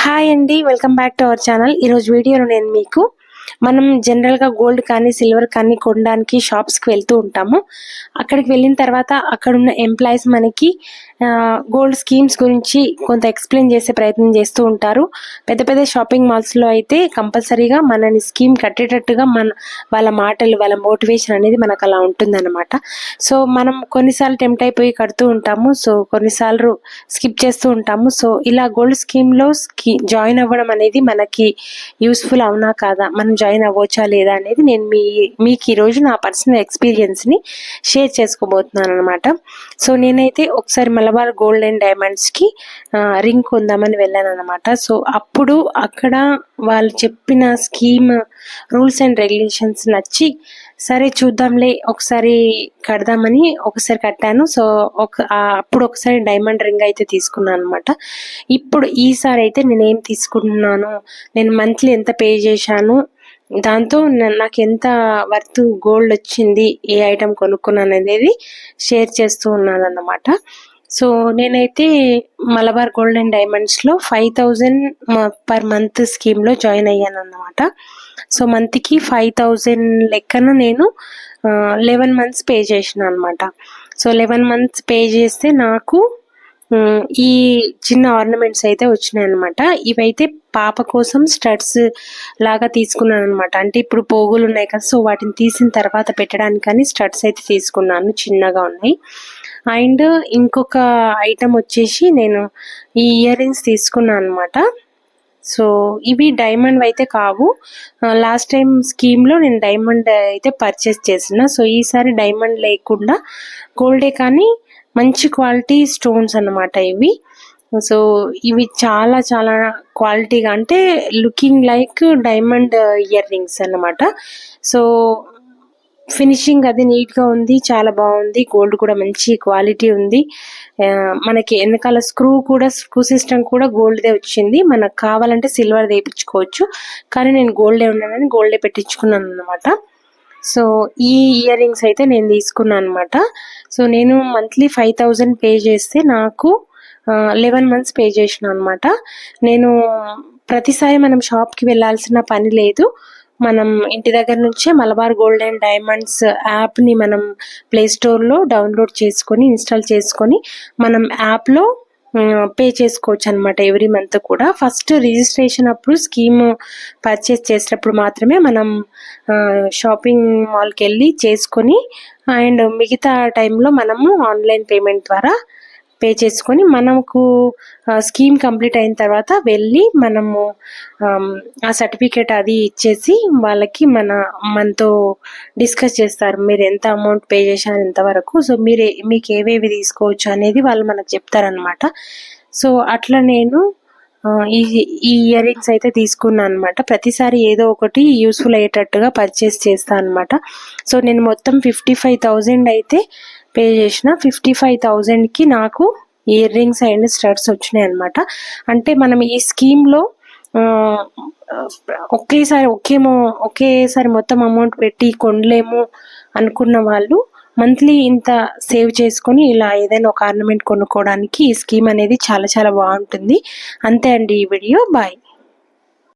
Hi అండి welcome back to our channel ఈరోజు వీడియోలో నేను మీకు మనం జనరల్గా గోల్డ్ కానీ సిల్వర్ కానీ కొనడానికి షాప్స్కి వెళ్తూ ఉంటాము. అక్కడికి వెళ్ళిన తర్వాత అక్కడ ఉన్న ఎంప్లాయీస్ మనకి గోల్డ్ స్కీమ్స్ గురించి కొంత ఎక్స్ప్లెయిన్ చేసే ప్రయత్నం చేస్తూ ఉంటారు. పెద్ద పెద్ద షాపింగ్ మాల్స్లో అయితే కంపల్సరీగా మనని స్కీమ్ కట్టేటట్టుగా మన వాళ్ళ మాటలు వాళ్ళ మోటివేషన్ అనేది మనకు అలా ఉంటుందన్నమాట. సో మనం కొన్నిసార్లు టెంప్ట్ అయిపోయి కడుతూ ఉంటాము. సో కొన్నిసార్లు స్కిప్ చేస్తూ ఉంటాము. సో ఇలా గోల్డ్ స్కీమ్లో స్కీ జాయిన్ అవ్వడం అనేది మనకి యూస్ఫుల్ అవునా కాదా? మనం జాయిన్ అవ్వచ్చా లేదా అనేది నేను మీ మీకు ఈరోజు నా పర్సనల్ ఎక్స్పీరియన్స్ని షేర్ చేసుకోబోతున్నాను అనమాట సో నేనైతే ఒకసారి మలబార్ గోల్డ్ అండ్ డైమండ్స్కి రింగ్ కొందామని వెళ్ళాను అనమాట సో అప్పుడు అక్కడ వాళ్ళు చెప్పిన స్కీమ్ రూల్స్ అండ్ రెగ్యులేషన్స్ నచ్చి సరే చూద్దాంలే ఒకసారి కడదామని ఒకసారి కట్టాను. సో ఒక అప్పుడు ఒకసారి డైమండ్ రింగ్ అయితే తీసుకున్నాను అనమాట ఇప్పుడు ఈసారి అయితే నేనేం తీసుకుంటున్నాను? నేను మంత్లీ ఎంత పే చేశాను? దాంతో నాకు ఎంత వర్త్ గోల్డ్ వచ్చింది ఏ ఐటమ్ కొనుక్కున్నాను అనేది షేర్ చేస్తూ ఉన్నాను అన్నమాట సో నేనైతే మలబార్ గోల్డ్ అండ్ డైమండ్స్లో ఫైవ్ థౌజండ్ పర్ మంత్ స్కీమ్లో జాయిన్ అయ్యాను అన్నమాట సో మంత్కి ఫైవ్ థౌజండ్ లెక్కన నేను లెవెన్ మంత్స్ పే చేసిన అనమాట సో లెవెన్ మంత్స్ పే చేస్తే నాకు ఈ చిన్న ఆర్నమెంట్స్ అయితే వచ్చినాయి అనమాట ఇవైతే పాప కోసం స్టడ్స్ లాగా తీసుకున్నాను అనమాట అంటే ఇప్పుడు పోగులు ఉన్నాయి కదా సో వాటిని తీసిన తర్వాత పెట్టడానికని స్టడ్స్ అయితే తీసుకున్నాను చిన్నగా ఉన్నాయి. అండ్ ఇంకొక ఐటమ్ వచ్చేసి నేను ఈ ఇయర్ రింగ్స్ తీసుకున్నాను అనమాట సో ఇవి డైమండ్ అయితే కావు. లాస్ట్ టైం స్కీమ్లో నేను డైమండ్ అయితే పర్చేస్ చేసిన. సో ఈసారి డైమండ్ లేకుండా గోల్డే కానీ మంచి క్వాలిటీ స్టోన్స్ అనమాట ఇవి. సో ఇవి చాలా చాలా క్వాలిటీగా అంటే looking like diamond ear rings అనమాట సో ఫినిషింగ్ అది నీట్గా ఉంది చాలా బాగుంది. గోల్డ్ కూడా మంచి క్వాలిటీ ఉంది. మనకి వెనకాల స్క్రూ కూడా స్క్రూ సిస్టమ్ కూడా గోల్డ్దే వచ్చింది. మనకు కావాలంటే సిల్వర్ వేయించుకోవచ్చు కానీ నేను గోల్డే ఉన్నానని గోల్డే పెట్టించుకున్నాను అనమాట సో ఈ ఇయర్ రింగ్స్ అయితే నేను తీసుకున్నాను అనమాట సో నేను మంత్లీ ఫైవ్ థౌజండ్ పే చేస్తే నాకు లెవెన్ మంత్స్ పే చేసిన అనమాట నేను ప్రతిసారి మనం షాప్కి వెళ్ళాల్సిన పని లేదు. మనం ఇంటి దగ్గర నుంచే మలబార్ గోల్డ్ అండ్ డైమండ్స్ యాప్ని మనం ప్లే స్టోర్లో డౌన్లోడ్ చేసుకొని ఇన్స్టాల్ చేసుకొని మనం యాప్లో పే చేసుకోవచ్చు అనమాట ఎవ్రీ మంత్ కూడా. ఫస్ట్ రిజిస్ట్రేషన్ అప్పుడు స్కీమ్ పర్చేస్ చేసినప్పుడు మాత్రమే మనం షాపింగ్ మాల్కి వెళ్ళి చేసుకొని అండ్ మిగతా టైంలో మనము ఆన్లైన్ పేమెంట్ ద్వారా పే చేసుకొని మనకు స్కీమ్ కంప్లీట్ అయిన తర్వాత వెళ్ళి మనము ఆ సర్టిఫికేట్ అది ఇచ్చేసి వాళ్ళకి మన మనతో డిస్కస్ చేస్తారు. మీరు ఎంత అమౌంట్ పే చేశారు ఎంతవరకు సో మీరు మీకు ఏవేవి తీసుకోవచ్చు అనేది వాళ్ళు మనకు చెప్తారనమాట సో అట్లా నేను ఈ ఈ ఇయర్ రింగ్స్ అయితే తీసుకున్నాను అనమాట ప్రతిసారి ఏదో ఒకటి యూస్ఫుల్ అయ్యేటట్టుగా పర్చేస్ చేస్తాను అనమాట సో నేను మొత్తం ఫిఫ్టీ ఫైవ్ థౌజండ్ అయితే పే చేసిన ఫిఫ్టీ ఫైవ్ థౌజండ్కి నాకు ఇయర్ రింగ్స్ అండ్ స్టడ్స్ వచ్చినాయి అనమాట అంటే మనం ఈ స్కీమ్లో ఒకేసారి ఒకేమో ఒకేసారి మొత్తం అమౌంట్ పెట్టి కొనలేము అనుకున్న వాళ్ళు మంత్లీ ఇంత సేవ్ చేసుకొని ఇలా ఏదైనా ఒక ఆర్నమెంట్ కొనుక్కోవడానికి ఈ స్కీమ్ అనేది చాలా చాలా బాగుంటుంది. అంతే అండి ఈ వీడియో. బాయ్.